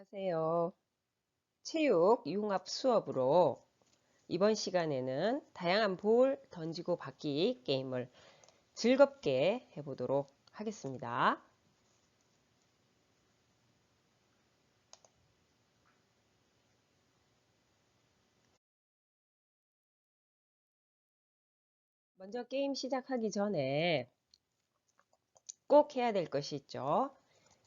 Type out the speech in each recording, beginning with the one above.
안녕하세요. 체육 융합 수업으로 이번 시간에는 다양한 볼 던지고 받기 게임을 즐겁게 해보도록 하겠습니다. 먼저 게임 시작하기 전에 꼭 해야 될 것이 있죠.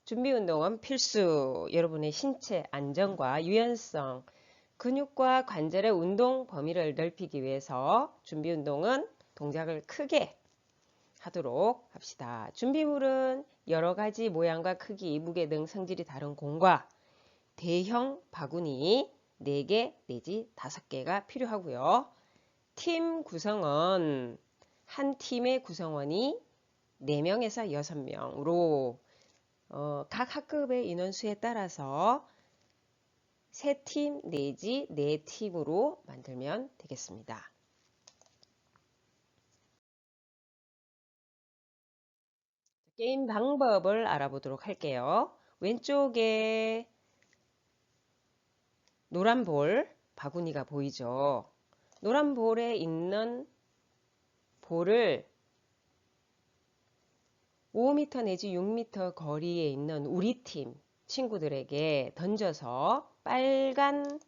준비 운동은 필수. 여러분의 신체 안정과 유연성, 근육과 관절의 운동 범위를 넓히기 위해서 준비 운동은 동작을 크게 하도록 합시다. 준비물은 여러 가지 모양과 크기, 무게 등 성질이 다른 공과 대형 바구니 4개 내지 5개가 필요하고요. 팀 구성원 한 팀의 구성원이 4명에서 6명으로 어, 각 학급의 인원수에 따라서 3팀 내지 4팀으로 만들면 되겠습니다. 게임 방법을 알아보도록 할게요. 왼쪽에 노란 볼, 바구니가 보이죠? 노란 볼에 있는 볼을 5m 내지 6m 거리에 있는 우리 팀 친구들에게 던져서 빨간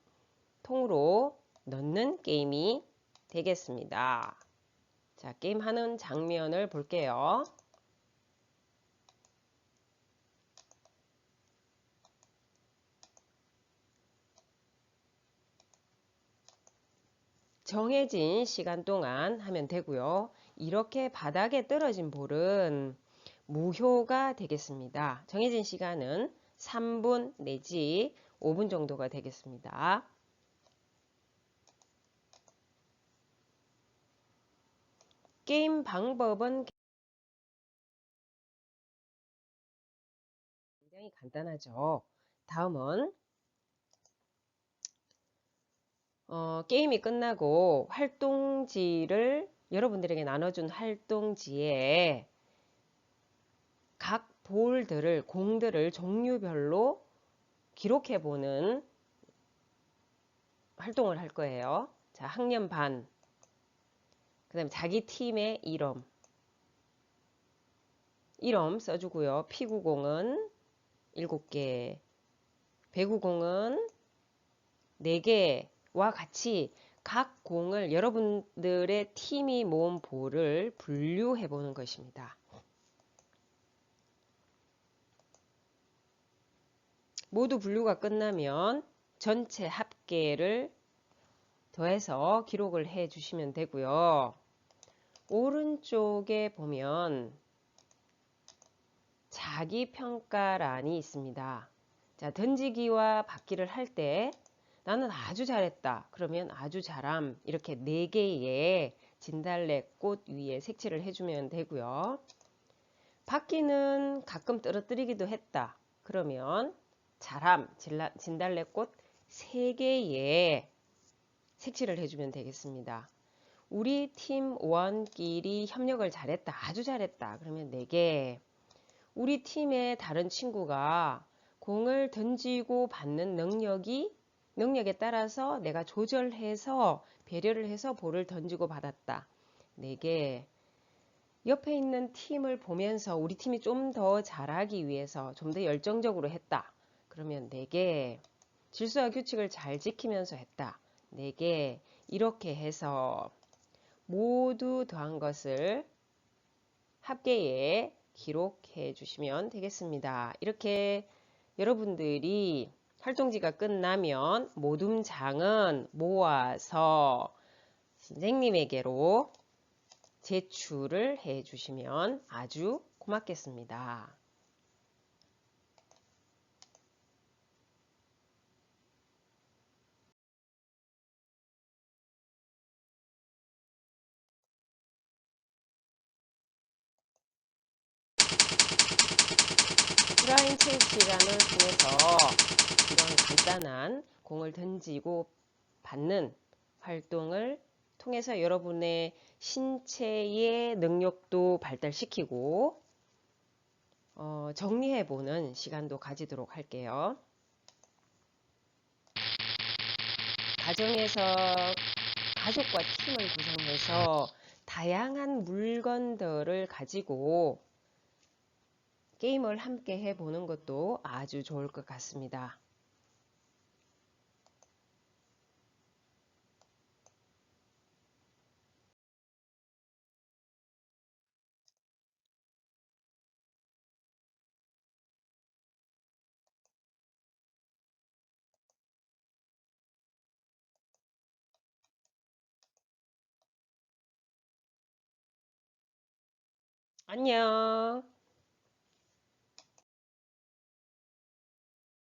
통으로 넣는 게임이 되겠습니다. 자, 게임하는 장면을 볼게요. 정해진 시간 동안 하면 되고요. 이렇게 바닥에 떨어진 볼은 무효가 되겠습니다. 정해진 시간은 3분 내지 5분 정도가 되겠습니다. 게임 방법은 굉장히 간단하죠. 다음은 어, 게임이 끝나고 활동지를 여러분들에게 나눠준 활동지에 각 볼들을 공들을 종류별로 기록해 보는 활동을 할 거예요. 자, 학년 반. 그다음에 자기 팀의 이름. 이름 써 주고요. 피구공은 7개, 배구공은 4개와 같이 각 공을 여러분들의 팀이 모은 볼을 분류해 보는 것입니다. 모두 분류가 끝나면 전체 합계를 더해서 기록을 해 주시면 되고요. 오른쪽에 보면 자기 평가란이 있습니다. 자, 던지기와 받기를 할 때 나는 아주 잘했다. 그러면 아주 잘함. 이렇게 4개의 진달래 꽃 위에 색칠을 해주면 되고요. 받기는 가끔 떨어뜨리기도 했다. 그러면 자람, 진달래꽃 3개에 색칠을 해주면 되겠습니다. 우리 팀 원끼리 협력을 잘했다. 아주 잘했다. 그러면 4개. 우리 팀의 다른 친구가 공을 던지고 받는 능력이 능력에 따라서 내가 조절해서 배려를 해서 볼을 던지고 받았다. 4개. 옆에 있는 팀을 보면서 우리 팀이 좀 더 잘하기 위해서 좀 더 열정적으로 했다. 그러면 4개 질서와 규칙을 잘 지키면서 했다. 4개 이렇게 해서 모두 더한 것을 합계에 기록해 주시면 되겠습니다. 이렇게 여러분들이 활동지가 끝나면 모둠장은 모아서 선생님에게로 제출을 해 주시면 아주 고맙겠습니다. 오프라인 체육 시간을 통해서 이런 간단한 공을 던지고 받는 활동을 통해서 여러분의 신체의 능력도 발달시키고 어, 정리해보는 시간도 가지도록 할게요. 가정에서 가족과 팀을 구성해서 다양한 물건들을 가지고 게임을 함께 해보는 것도 아주 좋을 것 같습니다. 안녕.